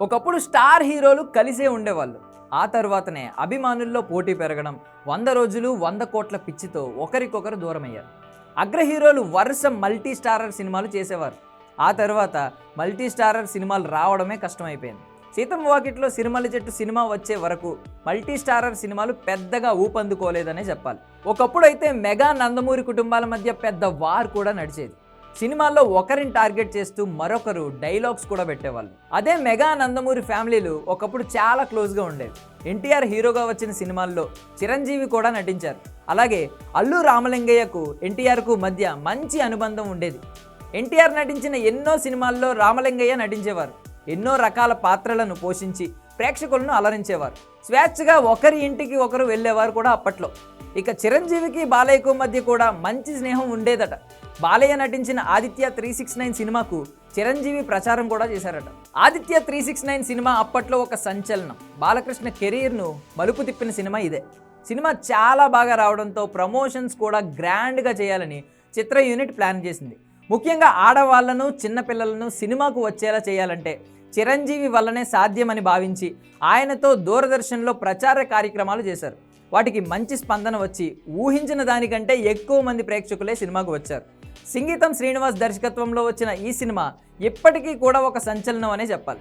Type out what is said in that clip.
ఒకప్పుడు స్టార్ హీరోలు కలిసే ఉండేవాళ్ళు. ఆ తర్వాతనే అభిమానుల్లో పోటీ పెరగడం వంద రోజులు వంద కోట్ల పిచ్చితో ఒకరికొకరు దూరమయ్యారు. అగ్ర హీరోలు వరుస మల్టీ స్టారర్ సినిమాలు చేసేవారు. ఆ తర్వాత మల్టీ స్టారర్ సినిమాలు రావడమే కష్టమైపోయింది. సీతమ్మ వాకిట్లో సినిమాల చెట్టు సినిమా వచ్చే వరకు మల్టీ స్టారర్ సినిమాలు పెద్దగా ఊపందుకోలేదనే చెప్పాలి. ఒకప్పుడు అయితే మెగా నందమూరి కుటుంబాల మధ్య పెద్ద వార్ కూడా నడిచేది. సినిమాల్లో ఒకరిని టార్గెట్ చేస్తూ మరొకరు డైలాగ్స్ కూడా పెట్టేవాళ్ళు. అదే మెగా నందమూరి ఫ్యామిలీలు ఒకప్పుడు చాలా క్లోజ్గా ఉండేవి. ఎన్టీఆర్ హీరోగా వచ్చిన సినిమాల్లో చిరంజీవి కూడా నటించారు. అలాగే అల్లు రామలింగయ్యకు ఎన్టీఆర్కు మధ్య మంచి అనుబంధం ఉండేది. ఎన్టీఆర్ నటించిన ఎన్నో సినిమాల్లో రామలింగయ్య నటించేవారు. ఎన్నో రకాల పాత్రలను పోషించి ప్రేక్షకులను అలరించేవారు. స్వేచ్ఛగా ఒకరి ఇంటికి ఒకరు వెళ్ళేవారు కూడా అప్పట్లో. ఇక చిరంజీవికి బాలయ్యకు మధ్య కూడా మంచి స్నేహం ఉండేదట. బాలయ్య నటించిన ఆదిత్య త్రీ సిక్స్ నైన్ సినిమాకు చిరంజీవి ప్రచారం కూడా చేశారట. Aditya three six nine cinema అప్పట్లో ఒక సంచలనం. బాలకృష్ణ కెరీర్ను మలుపు తిప్పిన సినిమా ఇదే. సినిమా చాలా బాగా రావడంతో ప్రమోషన్స్ కూడా గ్రాండ్గా చేయాలని చిత్ర యూనిట్ ప్లాన్ చేసింది. ముఖ్యంగా ఆడవాళ్ళను చిన్నపిల్లలను సినిమాకు వచ్చేలా చేయాలంటే చిరంజీవి వల్లనే సాధ్యమని భావించి ఆయనతో దూరదర్శన్లో ప్రచార కార్యక్రమాలు చేశారు. వాటికి మంచి స్పందన వచ్చి ఊహించిన దానికంటే ఎక్కువ మంది ప్రేక్షకులే సినిమాకు వచ్చారు. సంగీతం శ్రీనివాస్ దర్శకత్వంలో వచ్చిన ఈ సినిమా ఇప్పటికీ కూడా ఒక సంచలనం అనే చెప్పాలి.